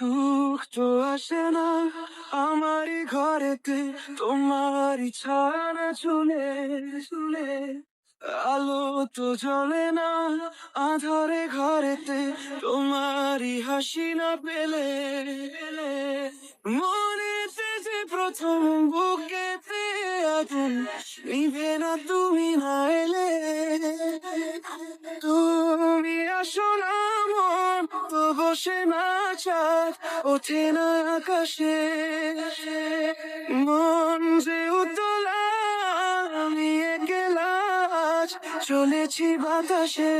সুখ তো আসে না। আমারই ঘরেতে তোমারই ছায়া না চলে চলে আলো তো জ্বলে না, আধারে ঘরেতে তোমারই হাসি না পেলে। পেলে মনেতে যে প্রথম বুকেতে আগুন নিভে না তুমি না এলে। তুমি আসো না মন তো বসে না চাঁদ ওঠে না আকাশে, মন যে আমি আজ চলেছি বাতাসে।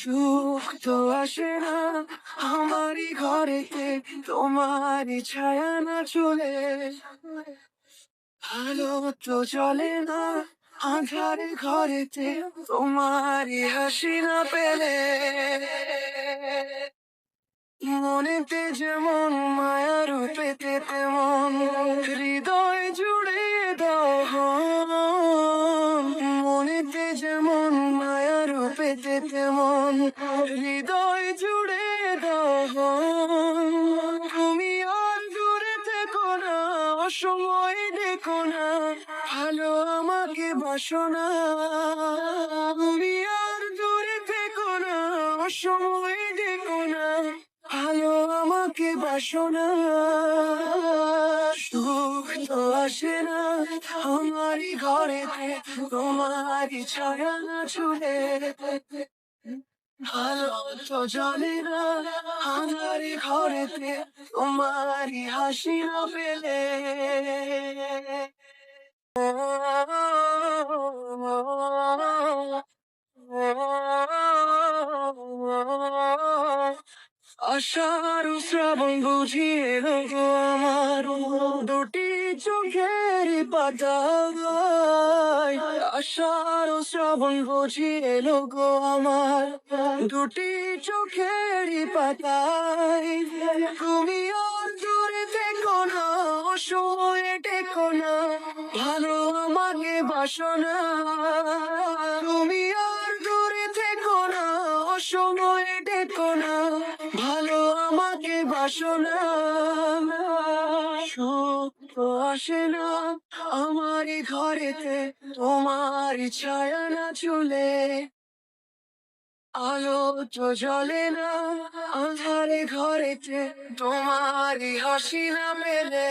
সুখ তো আসে না আমারই ঘরেতে তোমারই ছায়া না চলে। আলো তো চলে না আধারে ঘরেতে, তোমারই হাসি না পেলে। মনেতে যেমন মায়া রূপেতে তেমন হৃদয় জুড়ে দাও মনেতে যেমন মায়া রূপেতে তেমন হৃদয় জুড়ে দাও তুমি আর দূরে থেকো না, অসময় দেখো না, ভালো আমাকে বাসো আমাকে বাসো না সুখ তো আসে না আমারই ঘরেতে তোমারই ছায়া না ছুড়ে ভালো জলে না, আমারই ঘরেতে তোমারই হাসি না পেলে আষাঢ় শ্রাবণ বুঝিয়ে গো আমার দুটি চোখের পাতায়। আষাঢ় শ্রাবণ বুঝিয়ে গো আমার দুটি চোখের পাতায়। তুমি আর দূরে দেখো না সময়ে টেকো না, ভালো আমাকে বাসো না তুমি আর দূরে থেকো না সময়ে না, ভালো আমাকে বাসো না। সুখ আসে না, আমারই ঘরেতে তোমারই ছায়া না চলে আলো তো জ্বলে না, আধারে ঘরেতে তোমারই হাসি না মেলে।